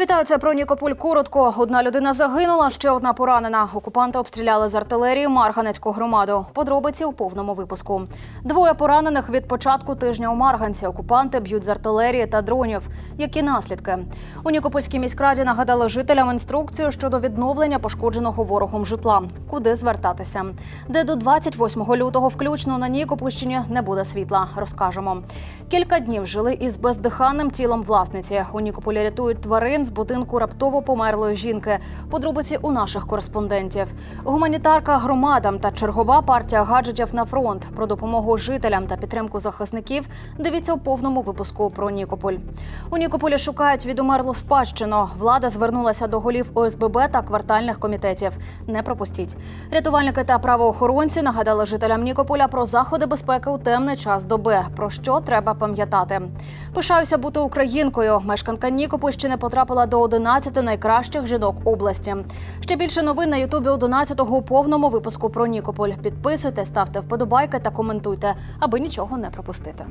Вітаю, це про Нікополь коротко. Одна людина загинула, ще одна поранена. Окупанти обстріляли з артилерії Марганецьку громаду. Подробиці у повному випуску. Двоє поранених від початку тижня у Марганці. Окупанти б'ють з артилерії та дронів. Які наслідки? У Нікопольській міськраді нагадали жителям інструкцію щодо відновлення пошкодженого ворогом житла. Куди звертатися? Де до 28 лютого включно на Нікопольщині не буде світла. Розкажемо. Кілька днів жили із бездиханним тілом власниці. У Нікополі рятують тварин з будинку раптово померлої жінки. Подробиці у наших кореспондентів. Гуманітарка громадам та чергова партія гаджетів на фронт про допомогу жителям та підтримку захисників. Дивіться у повному випуску про Нікополь. У Нікополі шукають відумерлу спадщину. Влада звернулася до голів ОСББ та квартальних комітетів. Не пропустіть. Рятувальники та правоохоронці нагадали жителям Нікополя про заходи безпеки у темний час доби. Про що треба пам'ятати. Пишаюся бути українкою. Мешканка Нікопольщини потрапила до 11 найкращих жінок області. Ще більше новин на Ютубі 11-го у повному випуску про Нікополь. Підписуйте, ставте вподобайки та коментуйте, аби нічого не пропустити.